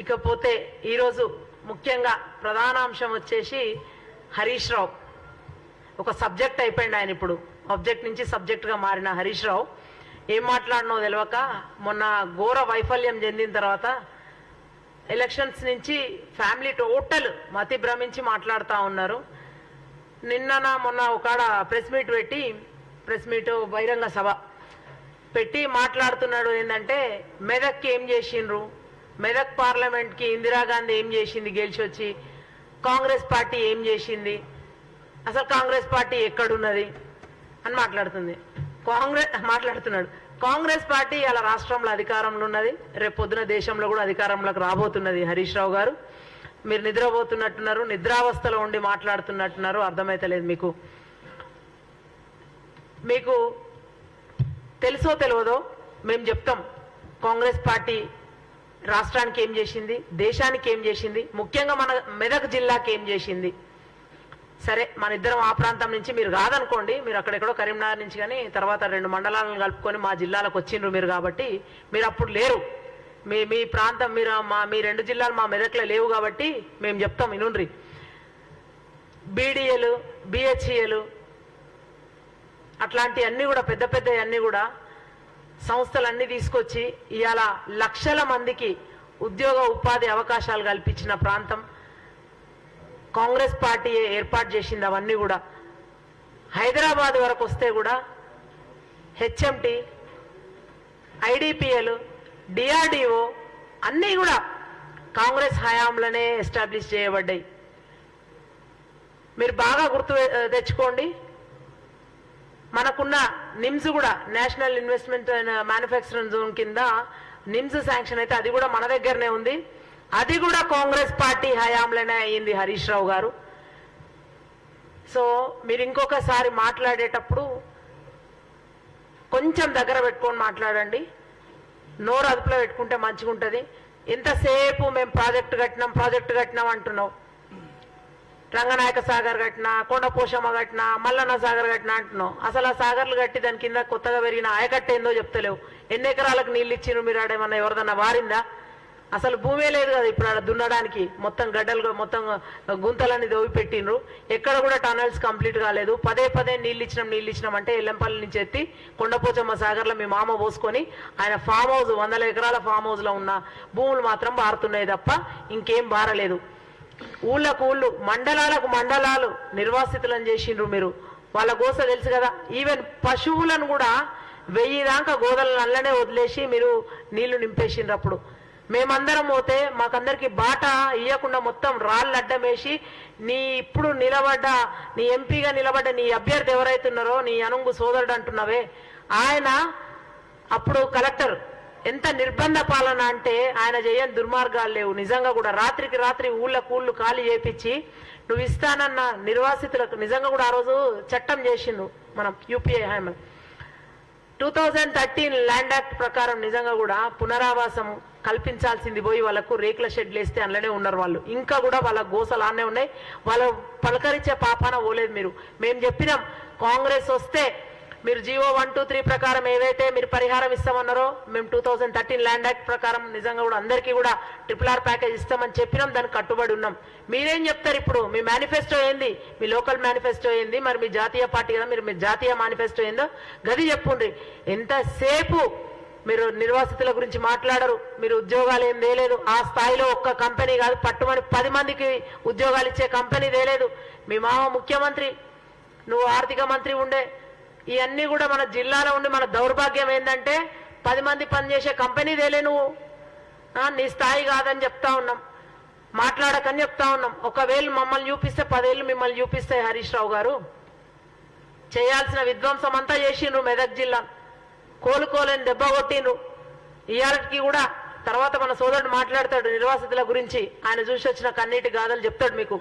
ఇకపోతే ఈరోజు ముఖ్యంగా ప్రధాన అంశం వచ్చేసి హరీష్ రావు. ఒక సబ్జెక్ట్ అయిపోయింది ఆయన ఇప్పుడు. ఆబ్జెక్ట్ నుంచి సబ్జెక్ట్గా మారిన హరీష్ రావు. ఏం మాట్లాడినో తెలియక మొన్న ఘోర వైఫల్యం చెందిన తర్వాత ఎలక్షన్స్ నుంచి ఫ్యామిలీ టోటల్ మతి భ్రమించి మాట్లాడుతూ ఉన్నారు. నిన్న మొన్న ఒకడ ప్రెస్ మీట్ పెట్టి ప్రెస్ మీట్ బహిరంగ సభ పెట్టి మాట్లాడుతున్నాడు ఏంటంటే మెదక్కి ఏం చేసిండ్రు? మెదక్ పార్లమెంట్కి ఇందిరాగాంధీ ఏం చేసింది? గెలిచి వచ్చి కాంగ్రెస్ పార్టీ ఏం చేసింది? అసలు కాంగ్రెస్ పార్టీ ఎక్కడున్నది? అని మాట్లాడుతుంది. కాంగ్రెస్ మాట్లాడుతున్నాడు. కాంగ్రెస్ పార్టీ ఇలా రాష్ట్రంలో అధికారంలో ఉన్నది. రేపు పొద్దున దేశంలో కూడా అధికారంలోకి రాబోతున్నది హరీష్ రావు గారు. మీరు నిద్రపోతున్నట్టున్నారు నిద్రావస్థలో ఉండి మాట్లాడుతున్నట్టున్నారు. అర్థమైతలేదు మీకు. మీకు తెలుసో తెలియదో మేము చెప్తాం. కాంగ్రెస్ పార్టీ రాష్ట్రానికి ఏం చేసింది? దేశానికి ఏం చేసింది? ముఖ్యంగా మన మెదక్ జిల్లాకి ఏం చేసింది? సరే మన ఇద్దరం ఆ ప్రాంతం నుంచి మీరు కాదనుకోండి మీరు అక్కడెక్కడో కరీంనగర్ నుంచి కానీ తర్వాత రెండు మండలాలను కలుపుకొని మా జిల్లాలకు వచ్చిండ్రు మీరు కాబట్టి మీరు అప్పుడు లేరు. మీ మీ ప్రాంతం మీరు మా మీ రెండు జిల్లాలు మా మెదక్లో లేవు కాబట్టి మేము చెప్తాం ఇనుండ్రి బీడీఏలు బిహెచ్ఈలు అట్లాంటివన్నీ కూడా పెద్ద పెద్ద అన్నీ కూడా సంస్థలన్నీ తీసుకొచ్చి ఇవాళ లక్షల మందికి ఉద్యోగ ఉపాధి అవకాశాలు కల్పించిన ప్రాంతం. కాంగ్రెస్ పార్టీ ఏర్పాటు చేసింది అవన్నీ కూడా. హైదరాబాద్ వరకు వస్తే కూడా హెచ్ఎంటి ఐడిపిఎల్ డిఆర్డిఓ అన్నీ కూడా కాంగ్రెస్ హయాంలోనే ఎస్టాబ్లిష్ చేయబడ్డాయి. మీరు బాగా గుర్తు తెచ్చుకోండి. మనకున్న నిమ్స్ కూడా national investment and manufacturing zone కింద నిమ్స్ శాంక్షన్ అయితే అది కూడా మన దగ్గరనే ఉంది. అది కూడా కాంగ్రెస్ పార్టీ హయాంలోనే అయ్యింది హరీష్ రావు గారు. సో మీరు ఇంకొకసారి మాట్లాడేటప్పుడు కొంచెం దగ్గర పెట్టుకొని మాట్లాడండి. నోరు అదుపులో పెట్టుకుంటే మంచిగా ఉంటుంది ఎంతసేపు మేము ప్రాజెక్టు కట్టినాం ప్రాజెక్టు కట్టినాం అంటున్నావు. రంగనాయక సాగర్ కట్టిన కొండపోషమ్మ కట్టిన మల్లన్న సాగర్ కట్టిన అంటున్నావు. అసలు ఆ సాగర్లు కట్టి దాని కింద కొత్తగా పెరిగిన ఆయకట్ట ఏందో చెప్తలేవు. ఎన్ని ఎకరాలకు నీళ్ళు ఇచ్చిండ్రు మీరు ఆడేమన్నా ఎవరిదన్నా వారిందా? అసలు భూమే లేదు కదా ఇప్పుడు ఆడ దున్నడానికి. మొత్తం గడ్డలు మొత్తం గుంతలన్నీ దోవి పెట్టిండ్రు ఎక్కడ కూడా టనల్స్ కంప్లీట్ కాలేదు. పదే పదే నీళ్ళు ఇచ్చినాం నీళ్ళు ఇచ్చినాం అంటే ఎల్లంపల్లి నుంచి ఎత్తి కొండపోచమ్మ సాగర్లో మీ మామ పోసుకొని ఆయన ఫామ్ హౌస్ వందల ఎకరాల ఫామ్ హౌస్లో ఉన్న భూములు మాత్రం బారుతున్నాయి తప్ప ఇంకేం బారలేదు ఊళ్ళకు ఊళ్ళు మండలాలకు మండలాలు నిర్వాసితులను చేసిండ్రు మీరు. వాళ్ళ గోస తెలుసు కదా? ఈవెన్ పశువులను కూడా వెయ్యి దాకా గోదలను అల్లనే వదిలేసి మీరు నీళ్ళు నింపేసిండ్రు అప్పుడు. మేమందరం పోతే మాకందరికి బాట ఇయ్యకుండా మొత్తం రాళ్ళు అడ్డమేసి నీ ఇప్పుడు నిలబడ్డ నీ ఎంపీగా నిలబడ్డ నీ అభ్యర్థి ఎవరైతున్నారో నీ అనుంగు సోదరుడు అంటున్నావే. ఆయన అప్పుడు కలెక్టర్ ఎంత నిర్బంధ పాలన అంటే ఆయన చేయని దుర్మార్గాలు లేవు. నిజంగా కూడా రాత్రికి రాత్రి ఊళ్ళ కూళ్ళు ఖాళీ చేపించి నువ్వు ఇస్తానన్న నిర్వాసితులకు నిజంగా కూడా ఆ రోజు చట్టం చేసిండు మనం యూపీఐ హామీ two thousand thirteen land act ప్రకారం నిజంగా కూడా పునరావాసం కల్పించాల్సింది పోయి వాళ్ళకు రేకుల షెడ్లు వేస్తే అందులోనే ఉన్నారు వాళ్ళు. ఇంకా కూడా వాళ్ళ గోసలు ఆనే ఉన్నాయి. వాళ్ళ పలకరించే పాపాన పోలేదు మీరు. మేము చెప్పినాం కాంగ్రెస్ వస్తే మీరు జీవో వన్ టూ త్రీ ప్రకారం ఏదైతే మీరు పరిహారం ఇస్తామన్నారో మేము two thousand thirteen land act ప్రకారం నిజంగా కూడా అందరికీ కూడా ట్రిపుల్ ఆర్ ప్యాకేజ్ ఇస్తామని చెప్పినాం దానికి కట్టుబడి ఉన్నాం. మీరేం చెప్తారు ఇప్పుడు? మీ మేనిఫెస్టో ఏంది? మీ లోకల్ మేనిఫెస్టో ఏంది? మరి మీ జాతీయ పార్టీ కదా మీరు మీ జాతీయ మేనిఫెస్టో ఏందో గది చెప్పుండ్రి. ఎంతసేపు మీరు నిర్వాసితుల గురించి మాట్లాడరు? మీరు ఉద్యోగాలు ఏం తేలేదు? ఆ స్థాయిలో ఒక్క కంపెనీ కాదు పట్టుమని పది మందికి ఉద్యోగాలు ఇచ్చే కంపెనీ తేలేదు. మీ మామ ముఖ్యమంత్రి నువ్వు ఆర్థిక మంత్రి ఉండే ఇవన్నీ కూడా మన జిల్లాలో ఉండి మన దౌర్భాగ్యం ఏంటంటే పది మంది పనిచేసే కంపెనీ తేలే నువ్వు. నీ స్థాయి కాదని చెప్తా ఉన్నాం. మాట్లాడకని చెప్తా ఉన్నాం. ఒకవేళ మమ్మల్ని చూపిస్తే పదేళ్ళు మిమ్మల్ని చూపిస్తాయి హరీష్ రావు గారు. చేయాల్సిన విధ్వంసం అంతా చేసిండ్రు మెదక్ జిల్లా. కోలుకోలేని దెబ్బ కొట్టిండ్రు. ఇయాలకి కూడా తర్వాత మన సోదరుడు మాట్లాడతాడు నిర్వాసితుల గురించి. ఆయన చూసి వచ్చిన కన్నీటి గాథలు చెప్తాడు మీకు.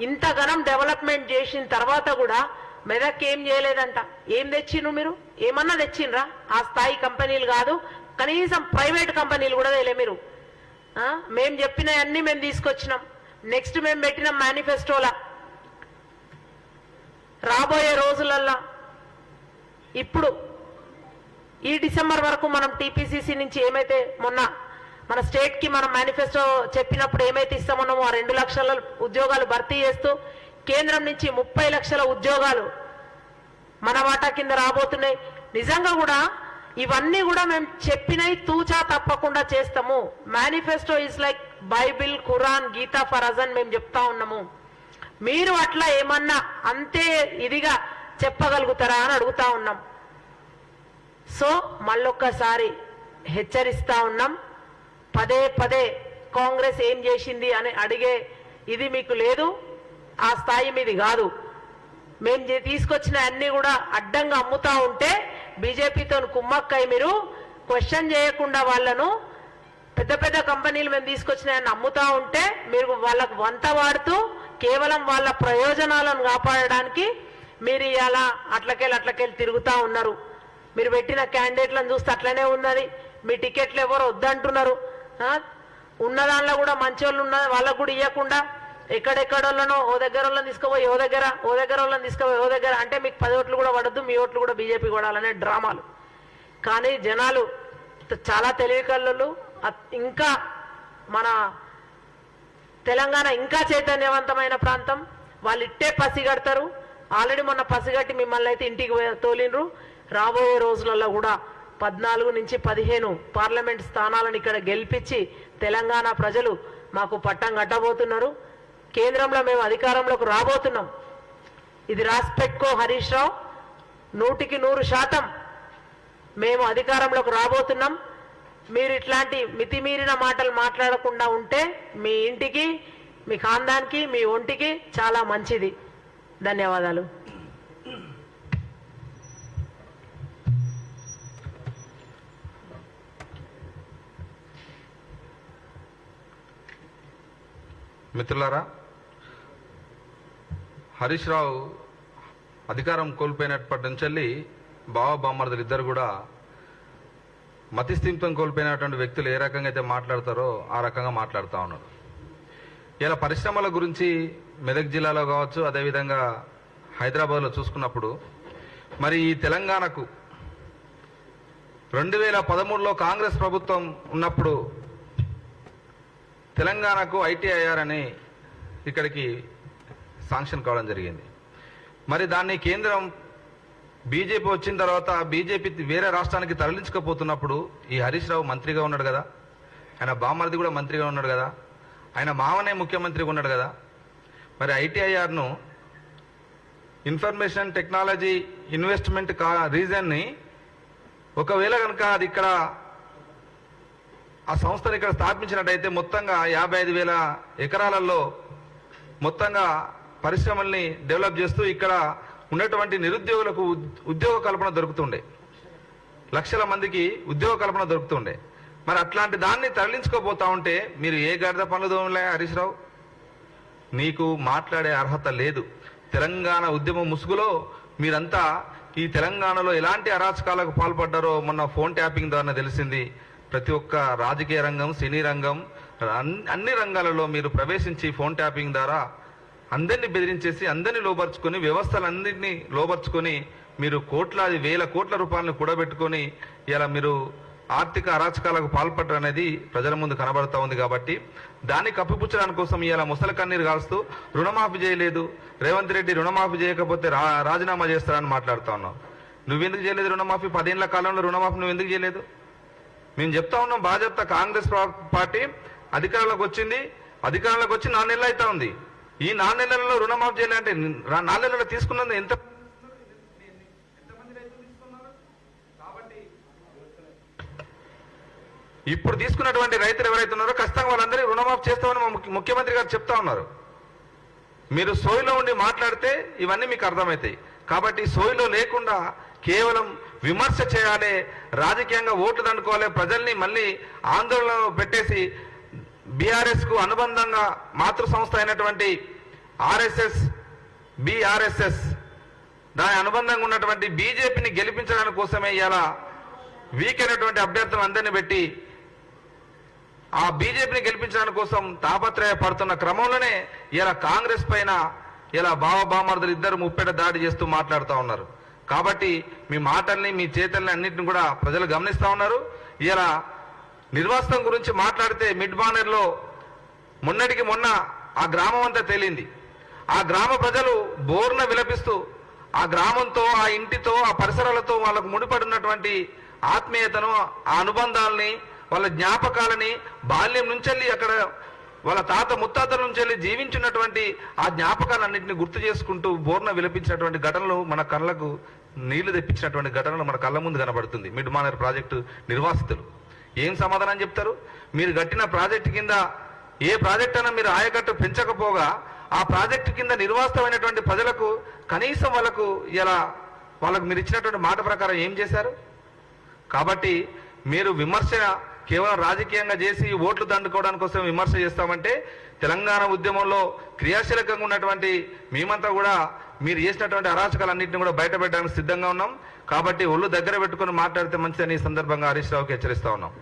ఇంత ఘనం డెవలప్మెంట్ చేసిన తర్వాత కూడా మెదక్ ఏం చేయలేదంట. ఏం తెచ్చిండ్రు మీరు? ఏమన్నా తెచ్చిండ్రా? ఆ స్థాయి కంపెనీలు కాదు కనీసం ప్రైవేట్ కంపెనీలు కూడా తేలే మీరు. మేము చెప్పినవన్నీ మేము తీసుకొచ్చినాం. నెక్స్ట్ మేము పెట్టిన మేనిఫెస్టోలా. రాబోయే రోజులల్లా. ఇప్పుడు ఈ డిసెంబర్ వరకు మనం టీపీసీసీ నుంచి ఏమైతే మొన్న మన స్టేట్కి మనం మేనిఫెస్టో చెప్పినప్పుడు ఏమైతే ఇస్తామన్నామో ఆ రెండు లక్షల ఉద్యోగాలు భర్తీ చేస్తూ కేంద్రం నుంచి ముప్పై లక్షల ఉద్యోగాలు మన వాటా కింద రాబోతున్నాయి. నిజంగా కూడా ఇవన్నీ కూడా మేము చెప్పినవి తూచా తప్పకుండా చేస్తాము. Manifesto is like Bible Quran Gita for అజన్ మేము చెప్తా ఉన్నాము. మీరు అట్లా ఏమన్నా అంతే ఇదిగా చెప్పగలుగుతారా అని అడుగుతా ఉన్నాం. సో మళ్ళొక్కసారి హెచ్చరిస్తా ఉన్నాం. పదే పదే కాంగ్రెస్ ఏం చేసింది అని అడిగే ఇది మీకు లేదు. ఆ స్థాయి మీది కాదు. మేము తీసుకొచ్చిన అన్ని కూడా అడ్డంగా అమ్ముతా ఉంటే బీజేపీతో కుమ్మక్కై మీరు క్వశ్చన్ చేయకుండా వాళ్ళను పెద్ద పెద్ద కంపెనీలు మేము తీసుకొచ్చిన అమ్ముతా ఉంటే మీరు వాళ్ళకు వంత వాడుతూ కేవలం వాళ్ళ ప్రయోజనాలను కాపాడడానికి మీరు ఇలా అట్లకెళ్ళి అట్లకెళ్ళి తిరుగుతూ ఉన్నారు. మీరు పెట్టిన క్యాండిడేట్లను చూస్తే అట్లనే ఉన్నది. మీ టికెట్లు ఎవరు వద్దంటున్నారు. ఉన్న దానిలో కూడా మంచి వాళ్ళు ఉన్న వాళ్ళకు కూడా ఇవ్వకుండా ఎక్కడెక్కడోళ్ళనో ఓ దగ్గర వాళ్ళని తీసుకుపోయి ఓ దగ్గర ఓ దగ్గర వాళ్ళని తీసుకుపోయి ఓ దగ్గర. అంటే మీకు పది ఓట్లు కూడా పడద్దు మీ ఓట్లు కూడా బీజేపీ కొడాలనే డ్రామాలు. కానీ జనాలు చాలా తెలివి కళ్ళు ఇంకా మన తెలంగాణ ఇంకా చైతన్యవంతమైన ప్రాంతం. వాళ్ళు ఇట్టే పసిగడతారు ఆల్రెడీ మొన్న పసిగట్టి మిమ్మల్ని అయితే ఇంటికి తోలినరు తోలిండ్రు. రాబోయే రోజులలో కూడా పద్నాలుగు నుంచి పదిహేను పార్లమెంట్ స్థానాలను ఇక్కడ గెలిపించి తెలంగాణ ప్రజలు మాకు పట్టం కట్టబోతున్నారు. కేంద్రంలో మేము అధికారంలోకి రాబోతున్నాం. ఇది రాసి పెట్టుకో హరీష్ రావు నూటికి నూరు శాతం మేము అధికారంలోకి రాబోతున్నాం. మీరు ఇట్లాంటి మితిమీరిన మాటలు మాట్లాడకుండా ఉంటే మీ ఇంటికి మీ ఖాందానికి మీ ఒంటికి చాలా మంచిది. ధన్యవాదాలు. మిత్రులారా హరీష్ రావు అధికారం కోల్పోయినప్పటి నుంచి బావ బామ్మర్దులు ఇద్దరు కూడా మతిస్థిమితం కోల్పోయినటువంటి వ్యక్తులు ఏ రకంగా అయితే మాట్లాడతారో ఆ రకంగా మాట్లాడుతూ ఉన్నారు. ఇలా పరిశ్రమల గురించి మెదక్ జిల్లాలో కావచ్చు అదేవిధంగా హైదరాబాద్లో చూసుకున్నప్పుడు మరి ఈ తెలంగాణకు రెండు వేల పదమూడులో కాంగ్రెస్ ప్రభుత్వం ఉన్నప్పుడు తెలంగాణకు ఐటీఐఆర్ అని ఇక్కడికి శాంక్షన్ కావడం జరిగింది. మరి దాన్ని కేంద్రం బీజేపీ వచ్చిన తర్వాత బీజేపీ వేరే రాష్ట్రానికి తరలించకపోతున్నప్పుడు ఈ హరీష్ రావు మంత్రిగా ఉన్నాడు కదా? ఆయన బామర్ది కూడా మంత్రిగా ఉన్నాడు కదా? ఆయన మామనే ముఖ్యమంత్రిగా ఉన్నాడు కదా? మరి ఐటీఐఆర్ను ఇన్ఫర్మేషన్ టెక్నాలజీ ఇన్వెస్ట్మెంట్ కా రీజన్ని ఒకవేళ కనుక అది ఇక్కడ ఆ సంస్థను ఇక్కడ స్థాపించినట్టయితే మొత్తంగా యాభై ఐదు వేల ఎకరాలలో మొత్తంగా పరిశ్రమల్ని డెవలప్ చేస్తూ ఇక్కడ ఉన్నటువంటి నిరుద్యోగులకు ఉద్యోగ కల్పన దొరుకుతుండే. లక్షల మందికి ఉద్యోగ కల్పన దొరుకుతుండే. మరి అట్లాంటి దాన్ని తరలించుకోబోతా ఉంటే మీరు ఏ గడిద పనులు దోమలే హరీష్ రావు? నీకు మాట్లాడే అర్హత లేదు. తెలంగాణ ఉద్యమ ముసుగులో మీరంతా ఈ తెలంగాణలో ఎలాంటి అరాచకాలకు పాల్పడ్డారో మొన్న ఫోన్ ట్యాపింగ్ ద్వారా తెలిసింది. ప్రతి ఒక్క రాజకీయ రంగం సినీ రంగం అన్ని రంగాలలో మీరు ప్రవేశించి ఫోన్ ట్యాపింగ్ ద్వారా అందరినీ బెదిరించేసి అందరినీ లోపరుచుకొని వ్యవస్థలన్నింటినీ లోపరుచుకొని మీరు కోట్లాది వేల కోట్ల రూపాయలను కూడబెట్టుకొని ఇలా మీరు ఆర్థిక అరాచకాలకు పాల్పడరు అనేది ప్రజల ముందు కనబడతా ఉంది కాబట్టి దాన్ని కప్పిపుచ్చడానికి కోసం ఇలా ముసలి కన్నీరు కాల్స్తూ రుణమాఫీ చేయలేదు. రేవంత్ రెడ్డి రుణమాఫీ చేయకపోతే రా రాజీనామా చేస్తారని మాట్లాడుతా ఉన్నావు నువ్వెందుకు చేయలేదు రుణమాఫీ? పదేళ్ళ కాలంలో రుణమాఫీ నువ్వు ఎందుకు చేయలేదు? మేము చెప్తా ఉన్నాం భాజపా కాంగ్రెస్ పార్టీ అధికారంలోకి వచ్చింది. అధికారంలోకి వచ్చి నాలుగు నెలలు అవుతా ఉంది. ఈ నాలుగు నెలలలో రుణమాఫీ చేయాలంటే నాలుగు నెలలు తీసుకున్నది ఎంత? ఇప్పుడు తీసుకున్నటువంటి రైతులు ఎవరైతే ఉన్నారో ఖచ్చితంగా వాళ్ళందరికీ రుణమాఫీ చేస్తామని మా ముఖ్యమంత్రి గారు చెప్తా ఉన్నారు. మీరు సోయిలో ఉండి మాట్లాడితే ఇవన్నీ మీకు అర్థమవుతాయి. కాబట్టి సోయిలో లేకుండా కేవలం విమర్శ చేయాలి రాజకీయంగా ఓట్లు దండుకోవాలి ప్రజల్ని మళ్ళీ ఆందోళన పెట్టేసి బీఆర్ఎస్కు అనుబంధంగా మాతృ సంస్థ అయినటువంటి ఆర్ఎస్ఎస్ బీఆర్ఎస్ఎస్ దాని అనుబంధంగా ఉన్నటువంటి బీజేపీని గెలిపించడానికి కోసమే ఇలా వీక్ అయినటువంటి అభ్యర్థులను అందరినీ పెట్టి ఆ బీజేపీని గెలిపించడానికి కోసం తాపత్రయ పడుతున్న క్రమంలోనే ఇలా కాంగ్రెస్ పైన ఇలా బావబామర్దులు ఇద్దరు ముప్పేట దాడి చేస్తూ మాట్లాడుతూ ఉన్నారు. కాబట్టి మీ మాటల్ని మీ చేతల్ని అన్నింటిని కూడా ప్రజలు గమనిస్తూ ఉన్నారు. ఇలా నిర్వాసితం గురించి మాట్లాడితే మిడ్ బానర్లో మొన్నటికి మొన్న ఆ గ్రామం అంతా తేలింది. ఆ గ్రామ ప్రజలు బోర్న విలపిస్తూ ఆ గ్రామంతో ఆ ఇంటితో ఆ పరిసరాలతో వాళ్ళకు ముడిపడి ఉన్నటువంటి ఆత్మీయతను ఆ అనుబంధాలని వాళ్ళ జ్ఞాపకాలని బాల్యం నుంచెల్లి అక్కడ వాళ్ళ తాత ముత్తాతల నుంచి జీవించినటువంటి ఆ జ్ఞాపకాలన్నింటినీ గుర్తు చేసుకుంటూ బోర్న విలపించినటువంటి ఘటనలు మన కళ్ళకు నీళ్ళు తెప్పించినటువంటి ఘటనలు మన కళ్ళ ముందు కనబడుతుంది. మిడ్ మానర్ ప్రాజెక్టు నిర్వాసితులు. ఏం సమాధానం చెప్తారు? మీరు కట్టిన ప్రాజెక్టు కింద ఏ ప్రాజెక్ట్ అయినా మీరు ఆయకట్టు పెంచకపోగా ఆ ప్రాజెక్టు కింద నిర్వాస్తమైనటువంటి ప్రజలకు కనీసం వాళ్ళకు ఇలా వాళ్ళకు మీరు ఇచ్చినటువంటి మాట ప్రకారం ఏం చేశారు? కాబట్టి మీరు విమర్శ కేవలం రాజకీయంగా చేసి ఓట్లు దండుకోవడానికి కోసం విమర్శ చేస్తామంటే తెలంగాణ ఉద్యమంలో క్రియాశీలకంగా ఉన్నటువంటి మేమంతా కూడా మీరు చేసినటువంటి అరాచకాలన్నింటినీ కూడా బయటపెట్టడానికి సిద్ధంగా ఉన్నాం. కాబట్టి ఒళ్ళు దగ్గర పెట్టుకొని మాట్లాడితే మంచిదని ఈ సందర్భంగా హరీష్ రావుకి హెచ్చరిస్తా ఉన్నాం.